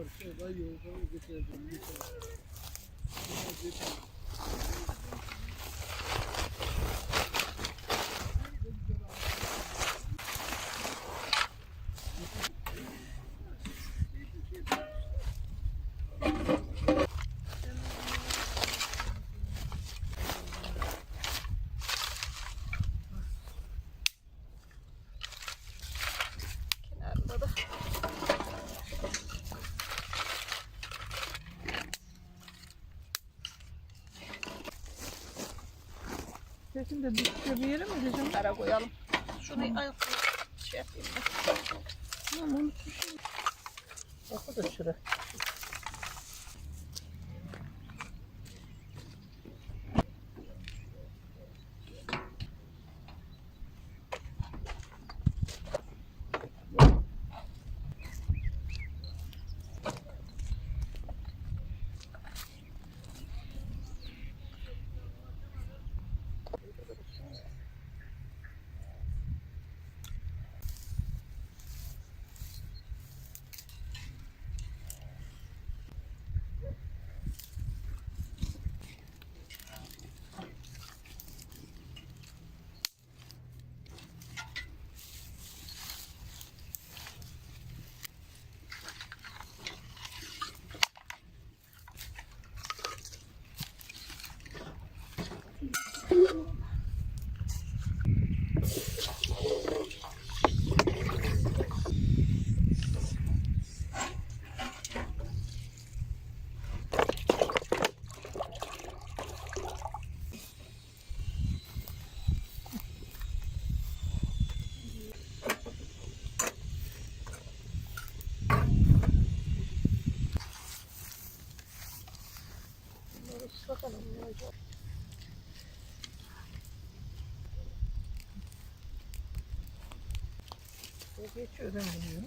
var işte daha iyi olsa Sesin de düşüyor bir yere mi diyeceğim? Ara koyalım. Şunu ayak şey yapayım ben. Tamam unutmuşum. Oku da şuraya. Islatalım ne olacak? Geçiyor ben biliyorum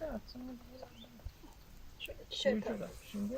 Evet, sonra şöyle Şurada. Şimdi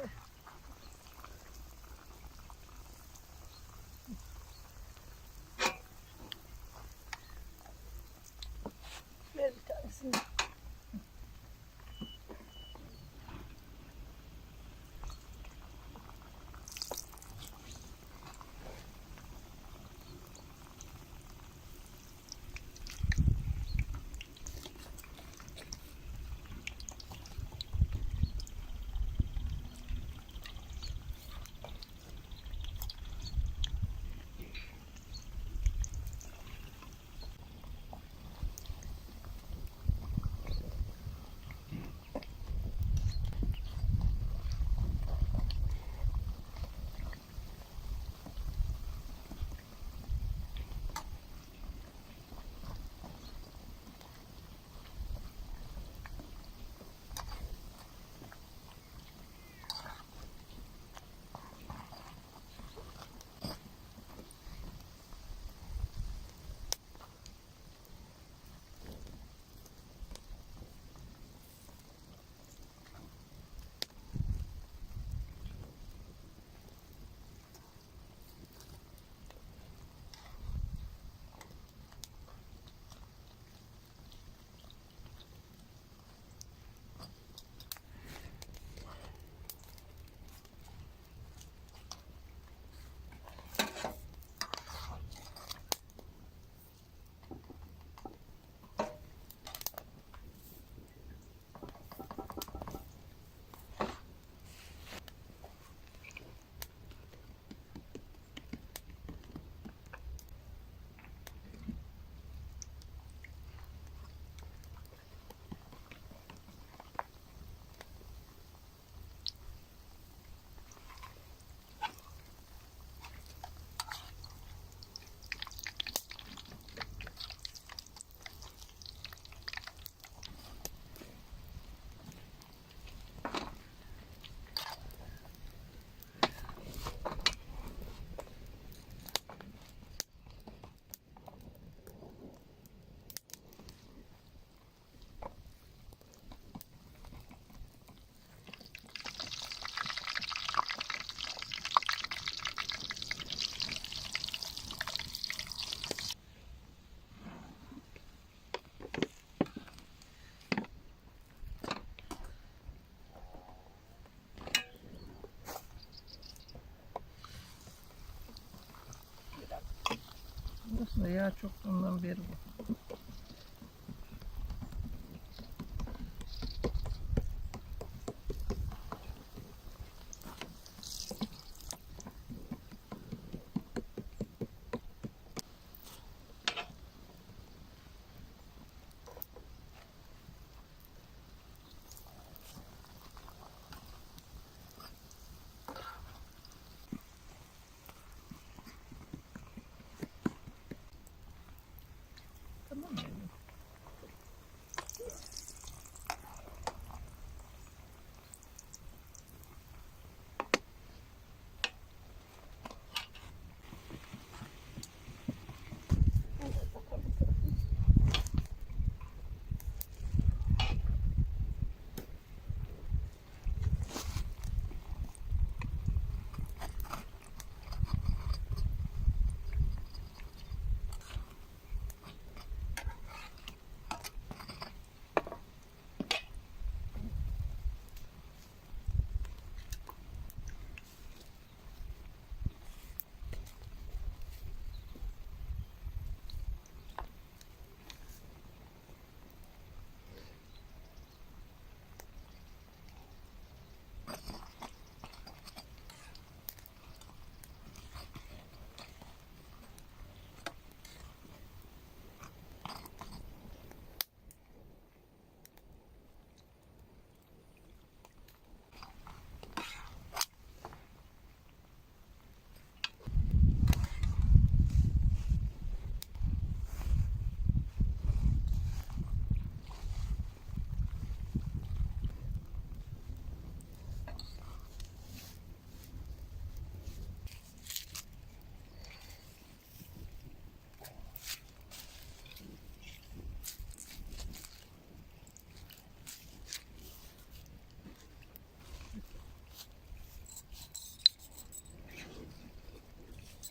yağ çoktandan beri bu.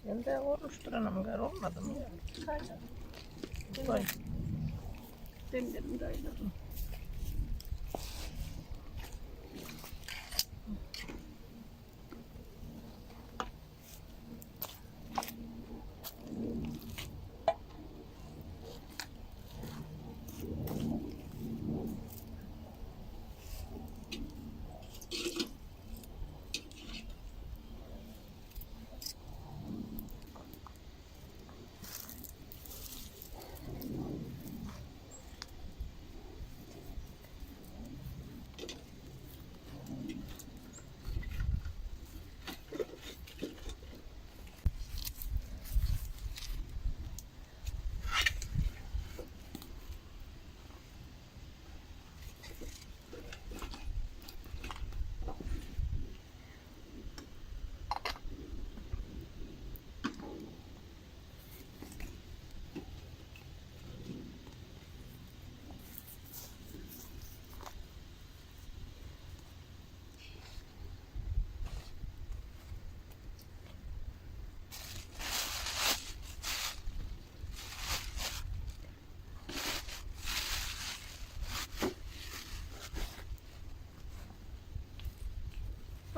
Ben de oruçturanım gar olmadı mı? Vay. Demlerim de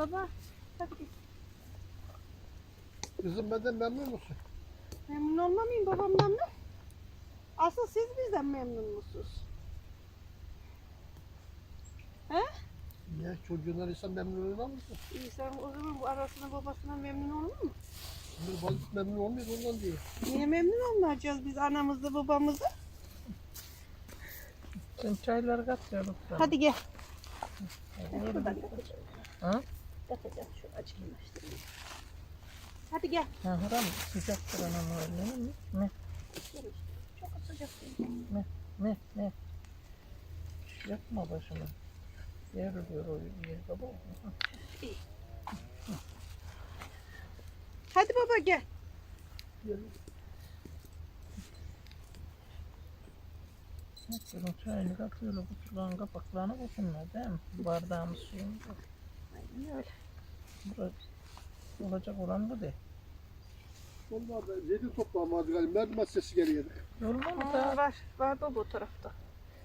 Baba hadi git. Kızım benden memnun musun? Memnun olmamayayım babamdan da. Asıl siz bizden memnun musunuz? Ya çocuğundan insan memnun olmaz mısın? İyi sen o zaman bu arasına babasına memnun olur mu? Şimdi balık memnun olmuyor ondan diyor. Niye memnun olmayacağız biz anamızı babamızı? Sen çayları kat ya lütfen. Hadi gel. Ha? Katacağım şu acıkmıştım. Hadi gel. Ha, haram sıcaktır anam öyle mi? Ne? Çok sıcak değil. Ne? Ne? Yapma başıma. Yer diyor o yer baba. Hadi baba gel. Bunun çayını katıyorlar, kutuların kapaklarını koysunlar değil mi? Bardağımız suyumuz yok. Burası olacak olan bu de. Onlar da zeytin toplağı vardı galiba. Merdiven sesi geliyordu. Yol mu Aa, da? var. Var baba o tarafta.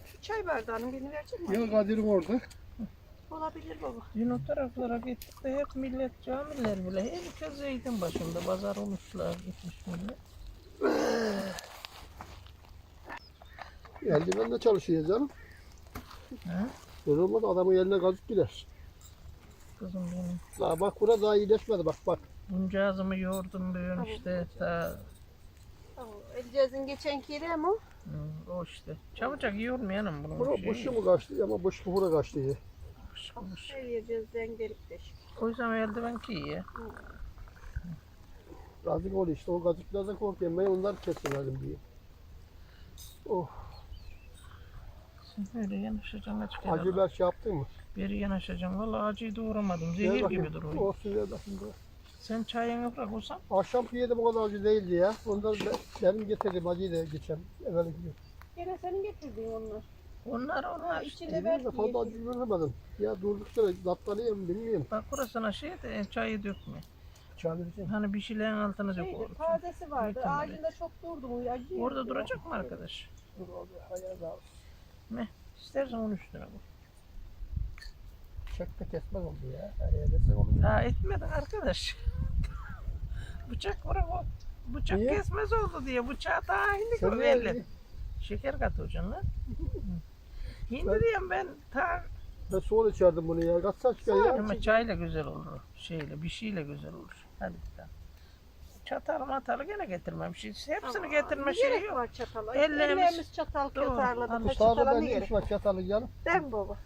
Şu çay bardağının birini verecek mi? Ya Kadir'in orada. Olabilir baba. Dün o taraflara gittik de hep millet camiler bile. Herkes zeytin başında pazar olmuşlar gitmiş millet. Eldivenle çalışıyor canım. Ha? Öyle olmadı adamın eline gazık gider. Kızım benim. Daha bak bura daha iyileşmedi bak bak. Buncağızımı yoğurdum bugün Tamam. işte. Ta, Tamam. Elcez'in geçenki yeri ama Hı, o işte. Çabucak iyi olmayanım bunun Bura şeyi. boşu mu kaçtı ama boş bura kaçtı. ya. Boş, boş. her yiyeceğiz dengelik deşik. Koysam eldiven ki iyi. Gazık oluyor işte o gazıklardan korkuyorum ben onları kesemedim diye. Oh Sen öyle yanaşacaksın açık acı Acı biber şey yaptın mı? Beri yanaşacaksın. Valla acıyı doğramadım. Zehir bakayım. gibi duruyor. Olsun bakayım. dur. Sen çayını bırak olsan. Akşam yedim o kadar acı değildi ya. Ondan be- benim getirdiğim acıyı da geçen evvel gidiyor. Gene senin getirdiğin onlar. Onlar onlar Ha, içinde Ben belki de fazla acı yesin. Ya durduk yere datlanıyor mu bilmiyorum. Bak burasına şey de çayı dökme. Çağıracağım. Hani bir şeylerin altına dök Şeydi, tazesi vardı. İhtimalle. Ağacında çok durdu mu? Acı Orada duracak mı arkadaş? Dur abi hayal abi. İstersen onun üstüne koy. De kesmez oldu ya. Hayal etsek olur. Daha etmedin arkadaş. Bıçak bırak o. Bıçak Niye? kesmez oldu diye bıçağı daha hindi Sen. Şeker kat hocan lan. Hindi Ben- diyeyim ben ta ben soğuk içerdim bunu ya. Kaç saat çıkar ya? ama çayla güzel olur. o. Şeyle bir şeyle güzel olur. Hadi tamam. Çatal matalı gene getirmem. Şey, hepsini getirme ne şeyi gerek yok. var çatala? Ellerimiz- Ellerimiz çatal Doğru. Bu tarlada çatala ne ne gerek? iş var çatalı canım? Değil mi baba?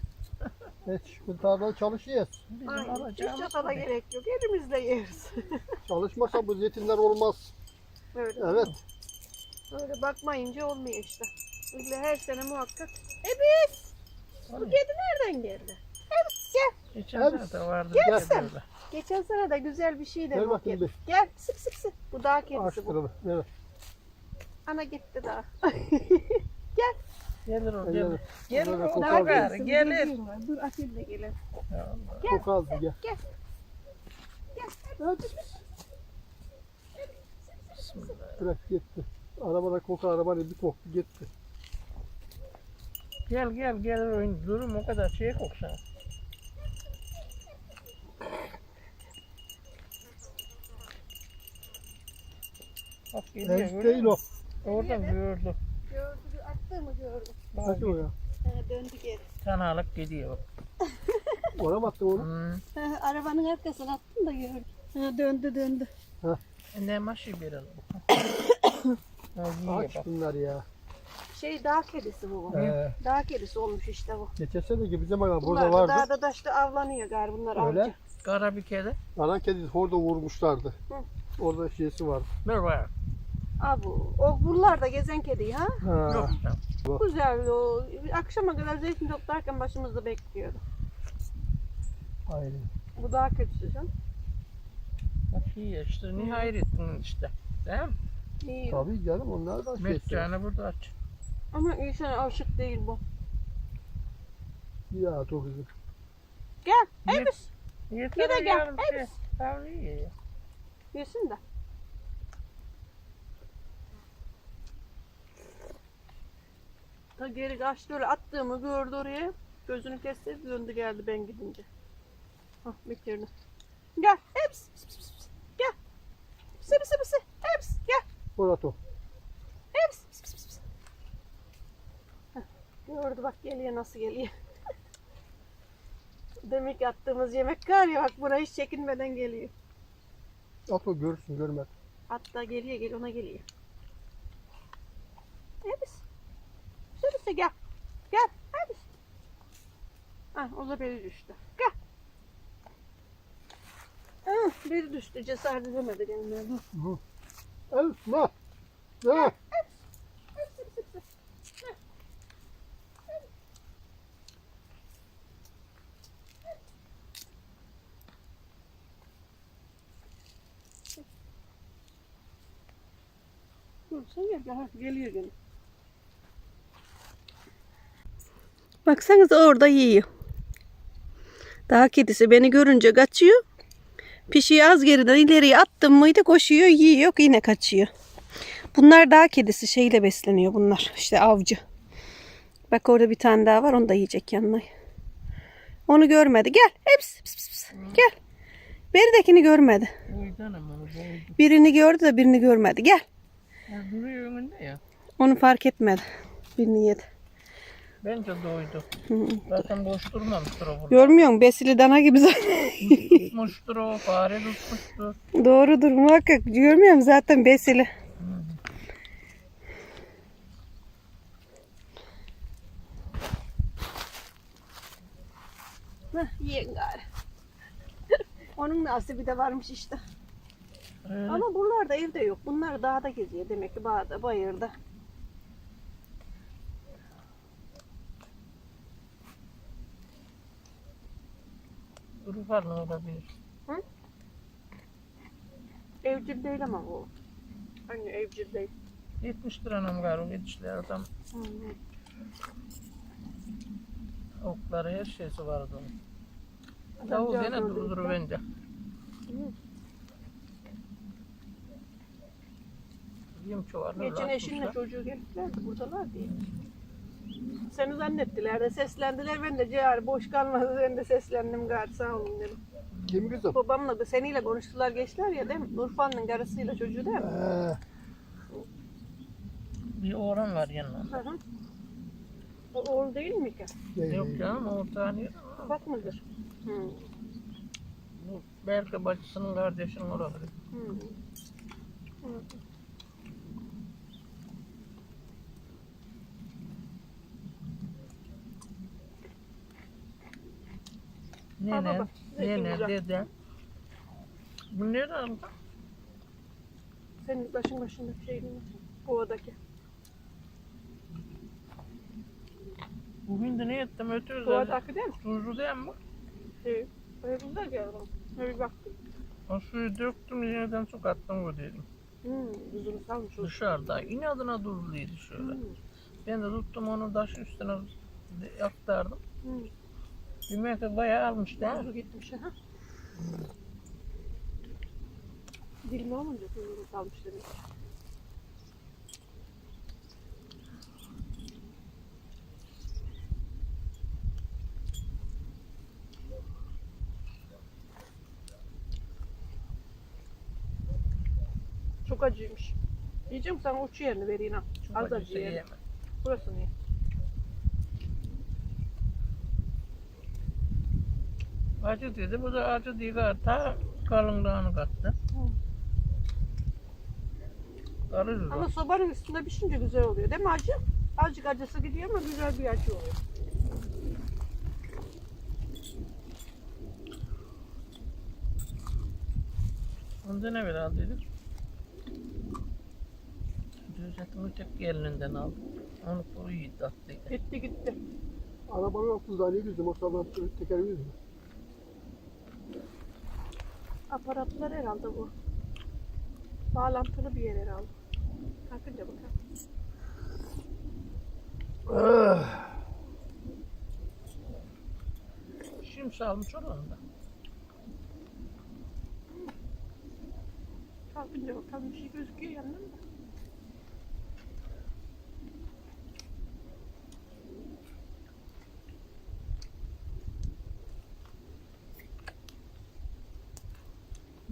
Bu tarlada çalışıyoruz. Bizim Aynen. Hiç alacağımız çatala gerek yok. Elimizle yeriz. Çalışmasa bu zeytinler olmaz. Öyle. Evet. Öyle bakmayınca olmuyor işte. Öyle her sene muhakkak. Ebis! Bu kedi nereden geldi? Ebis gel. Geçen Hadi. sene de vardı. Gel sen. böyle. Geçen sene de güzel bir şey de Ver bu bakayım kedi. bir. Gel sık sık sık. Bu dağ kedisi bu. Evet. Ana gitti daha. Gelir o Gel, gelir. Gelir Böyle o kokar da diyor. gari gelir. Dur Atil de gelir. Gel. Koku aldı gel. Gel. Gel. Hadi. Bırak gitti. Arabada koku arabanı bir koktu gitti. Gel gel gel oyun durum o kadar şey koksan. Bak geliyor değil o. Oradan gördüm. Gördü, attı mı gördü. He, döndü geri. Kanalık gidiyor. Ona mı attın onu? Hmm. He, arabanın arkasına attım da gördü. Ha, döndü döndü. Ne maşı bir alalım. Ha, Aç bak. bunlar ya. Şey dağ kedisi bu. Ee, Dağ kedisi olmuş işte bu. geçen sene ki bizim Bunlar burada da vardı. dağda taşta avlanıyor galiba bunlar Öyle. avcı. Kara bir kedi. Ana kedi orada vurmuşlardı. Hı. Orada şeysi vardı. Merhaba. Abu. O buralarda gezen kedi ha. Ha. Yok. Güzel o. Akşama kadar zeytin toplarken başımızda bekliyordu. Aynen. Bu dağ kedisi canım. Bak iyi işte Nihayettin işte. Değil mi? İyi. Tabii canım onlar da şeysi. Metcanı burada aç. Ama insana aşık değil bu. Ya çok güzel. Gel. Ye- Elbis. Yeter Bir de gel, yarım şey. Tamam iyi ya. Yesin de. Ta geri kaçtı öyle attığımı gördü oraya. Gözünü kesti döndü geldi ben gidince. Hah bitirdi. Gel. Heps. Pıs, pıs, pıs. Gel. Pısı pısı pısı. Heps. Gel. Murat o. Heps. Pıs, pıs, pıs, pıs. Hah, Gördü bak geliyor nasıl geliyor. Demek attığımız yemek var ya bak buna hiç çekinmeden geliyor. At o görürsün görmez. Hatta geliyor gel ona geliyor. Ebis. Sürüse gel. Gel. Ebis. Ha, o da beri düştü. Gel. Ah, beri düştü. Cesaret edemedi kendine. Hı. El ne? Ne? Sen gel. Geliyor gene. Baksanıza orada yiyor. Dağ kedisi beni görünce kaçıyor. Pişiyi az geriden ileriye attım mıydı koşuyor yiyor yine kaçıyor. Bunlar dağ kedisi şeyle besleniyor bunlar. İşte avcı. Bak orada bir tane daha var onu da yiyecek yanına. Onu görmedi. Gel. Heps, pıs, pıs, pıs. Gel. Beridekini görmedi. Birini gördü de birini görmedi. Gel. Ya ya. Onu fark etmedi. Birini yedi. Bence doydu. Zaten boş durmamıştır o burada. Görmüyor musun? Besili dana gibi zaten. Tutmuştur o, fare tutmuştur. Doğrudur muhakkak. Görmüyor musun? Zaten besili. Heh, yiyin gari. Onun nasibi de varmış işte. Öyle. Ama buralarda evde yok. Bunlar dağda geziyor demek ki bağda, bayırda. Falan olabilir. Evcil değil ama bu. Hani evcil değil. 70 lira anam galiba yetişler adam. Hı hı. Okları her şeysi vardı onun. Adam Tavuk can yine gördü durdur işte. bence. Yem çuvalını Geçen eşinle çocuğu geldiler buradalar diye. Seni zannettiler de seslendiler. Ben de ciğer boş kalmadı. Ben de seslendim gari sağ olun dedim. Kim kızım? Babamla da seniyle konuştular geçtiler ya değil mi? Nurfan'ın karısıyla çocuğu değil mi? Ee, Bir oğlan var yanına. Hı hı. O oğul değil mi ki? Yok canım o tane. Bak mıdır? Hı. Bu belki bacısının kardeşinin olabilir. Hı. Hı. Nene, baba, zeytin nene, güzel. dede. Bu nereden? Senin başın başında şey değil mi? Kovadaki. Bugün de ne ettim ötüyoruz. Kovadaki değil mi? Tuzlu değil mi? Şey. Öyle güzel geldi bana. Öyle bir baktım. O suyu döktüm yeniden su kattım bu dedim. Hmm, uzun salmış o. Dışarıda inadına tuzluydu şöyle. Hmm. Ben de tuttum onu taş üstüne aktardım. Hmm. Bir metre bayağı almış da. Bazı gitmiş ha. Dilimi alınca kuyruğunu kalmış demek. Çok acıymış. Yiyeceğim sana uç yerini vereyim ha. Az acı yerini. Burası niye? Acı dedi. Bu da acı değil. Ta kalınlığını kattı. Karışır Ama sobanın üstünde pişince güzel oluyor değil mi acı? Azıcık acısı gidiyor ama güzel bir acı oluyor. Onda ne kadar aldıydık? Cüzzetini tek elinden aldım. Onu yiğit attıydı. Gitti gitti. Arabanın altında ne yüzdüm, o sabah yüzdüm. Aparatlar herhalde bu. Bağlantılı bir yer herhalde. Kalkınca bakalım. Şimdi salmış olan da. Kalkınca bakalım bir şey gözüküyor yanında da.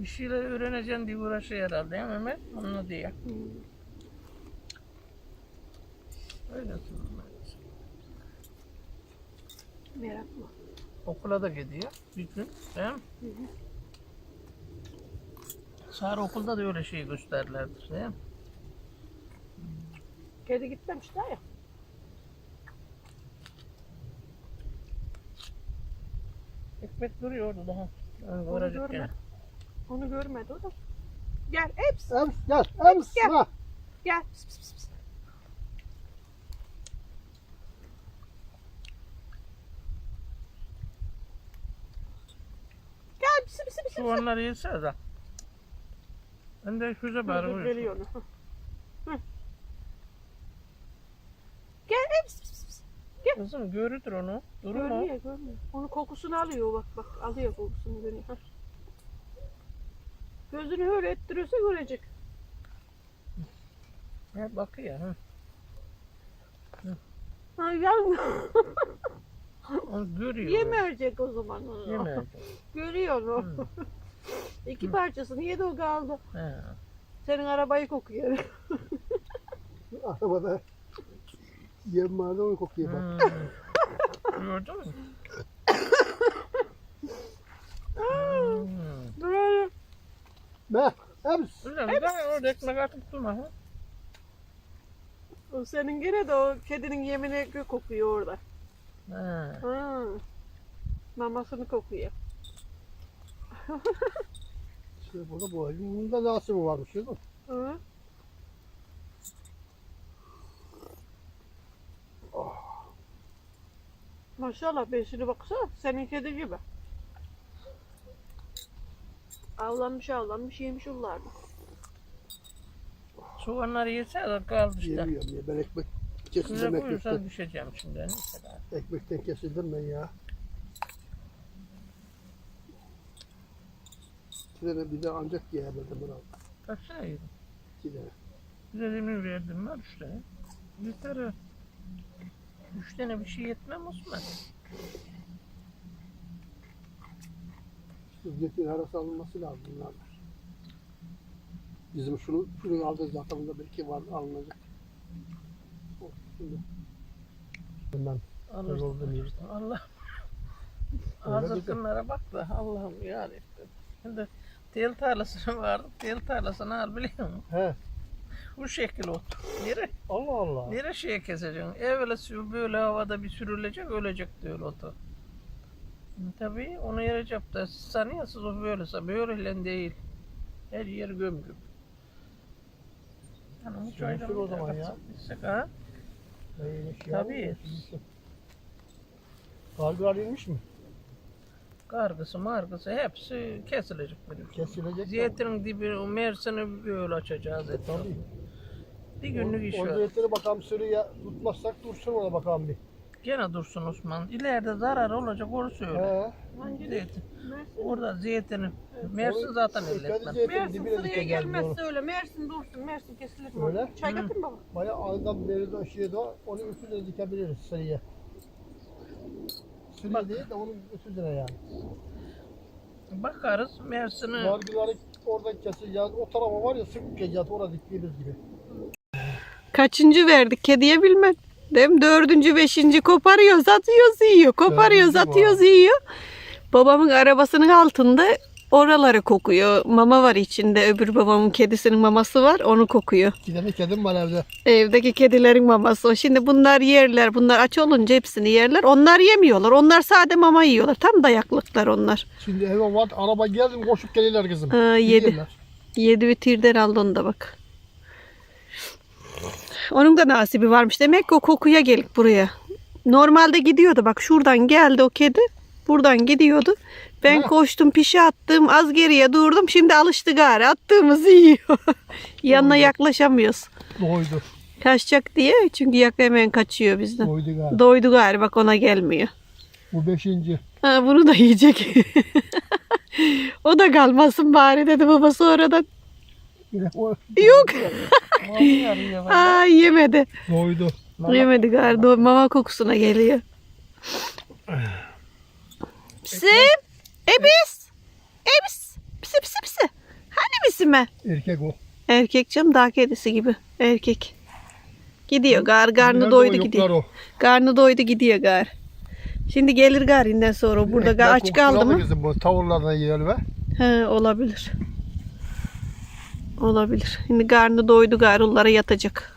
Bir şeyler öğreneceksin diye uğraşıyor herhalde mi Mehmet? Onu diye. Öyle sorunlar. Meraklı. Okula da gidiyor bir gün. Değil mi? Hı hı. Sarı okulda da öyle şey gösterirlerdi. Değil mi? Kedi gitmemiş daha ya. Ekmek duruyor orada daha. Yani Onu uğraşık görme. gene. Onu görmedi o da. Gel hepsi. Ems gel, Ems Gel. ha. Gel. Pıs, pıs, pıs. Gel pıs pıs pıs. Şu onları yese de. Ben de füze bari dur, uyusun. veriyor onu. Hı. Gel pıs pıs pıs. Kızım görüdür onu. Durur mu? Görmüyor görmüyor. Onun kokusunu alıyor bak bak alıyor kokusunu görüyor. Hah. Gözünü öyle ettiriyorsa görecek. Ha, bakıyor. Hı. Ha, yan... Onu görüyor. Yemeyecek o zaman onu. Yemeyecek. Görüyor onu. Hı. İki parçasını yedi o kaldı. He. Senin arabayı kokuyor. Arabada yem vardı onu kokuyor bak. Gördün mü? Hmm. Böyle. Me, Ems. Güzel güzel orada ekmek atıp durma. Ha? O senin gene de o kedinin yemini gö- kokuyor orada. Ha. Ha. Mamasını kokuyor. İşte burada bu. Bunda nasıl mı varmış değil mi? Hı. Maşallah besini baksana senin kedi gibi. Avlanmış avlanmış yemiş onlardı. Soğanları yese de kaldı işte. Yemiyorum ya. Ben ekmek Size kesildim ekmekten. düşeceğim şimdi. Neyse daha. Ekmekten kesildim ben ya. İki tane bir de ancak yiyemedim bunu. Kaç tane yedin? İki tane. Bize demin verdim var üç tane. Yeter ha. Üç tane bir şey yetmem Osman. Zeytin arası alınması lazım bunlardan. Bizim şunu, şunu aldığı zaten bunda belki var alınacak. O, Şimdi. Bundan oldu. Allah. Öyle Azıkınlara bak da Allah'ım yarabbim. Şimdi tel tarlasına vardı. Tel tarlasını al biliyor musun? He. Bu şekil otur. Nere? Allah Allah. Nere şeye keseceksin? Evvela böyle havada bir sürülecek ölecek diyor otu. Tabii onu yere da sanıyorsunuz o böylese böyle değil. Her yer göm göm. Yani hiç o zaman ya. yapsak, Ha? Neymiş Tabii. Kargılar inmiş mi? Kargısı margısı hepsi kesilecek. böyle. Kesilecek. Zeytinin dibi o mersini böyle açacağız. E, tabii. Bir günlük iş O var. zeytini bakalım sürüye tutmazsak dursun ona bakalım bir. Gene dursun Osman. İleride zarar olacak onu söyle. He. Hangi Zeytin. Mersin. Orada zeytini. Mersin zaten zeytin Mersin sıraya dikeceğiz gelmezse bunu. öyle. Mersin dursun. Mersin kesilir mi? Öyle. Çay Hı. katın baba. Bayağı ağızdan beri de aşırıya da onu üstüne dikebiliriz sıraya. Sıraya Bak. değil de onun üstüne yani. Bakarız Mersin'i Kargıları oradan keseceğiz. O tarafa var ya sık keseceğiz. Orada diktiğimiz gibi. Kaçıncı verdik kediye bilmem. Mi? Dördüncü, beşinci koparıyoruz, atıyoruz, yiyor. Koparıyoruz, Dördüncü atıyoruz, yiyor. Babamın arabasının altında oraları kokuyor. Mama var içinde. Öbür babamın kedisinin maması var. Onu kokuyor. Tane kedim var evde. Evdeki kedilerin maması o. Şimdi bunlar yerler. Bunlar aç olunca hepsini yerler. Onlar yemiyorlar. Onlar sade mama yiyorlar. Tam dayaklıklar onlar. Şimdi eve var. Araba geldi mi koşup gelirler kızım. Ha, yedi. Yedi bitirden aldı onu da bak. Onun da nasibi varmış. Demek ki o kokuya gelip buraya. Normalde gidiyordu bak şuradan geldi o kedi. Buradan gidiyordu. Ben Ha. koştum pişi attım az geriye durdum. Şimdi alıştı gari attığımızı yiyor. Yanına Doğru. yaklaşamıyoruz. Doydu. Kaçacak diye çünkü yak hemen kaçıyor bizden. Doydu galiba. Doydu gari bak ona gelmiyor. Bu beşinci. Ha, bunu da yiyecek. o da kalmasın bari dedi baba sonradan. Yok. Aa yemedi. doydu. Yemedi gari. Do- Mama kokusuna geliyor. Pisi. Ebis. Ebis. Pisi pisi pisi. Hani misime? Erkek o. Erkek canım dağ kedisi gibi. Erkek. Gidiyor gar. Karnı Nerede doydu gidiyor. o? Karnı doydu gidiyor gar. Şimdi gelir garinden sonra. Burada Ekmek ga- aç kaldı mı? Kızım, bu tavırlardan yiyelim be. He olabilir. Olabilir. Şimdi karnı doydu garullara yatacak.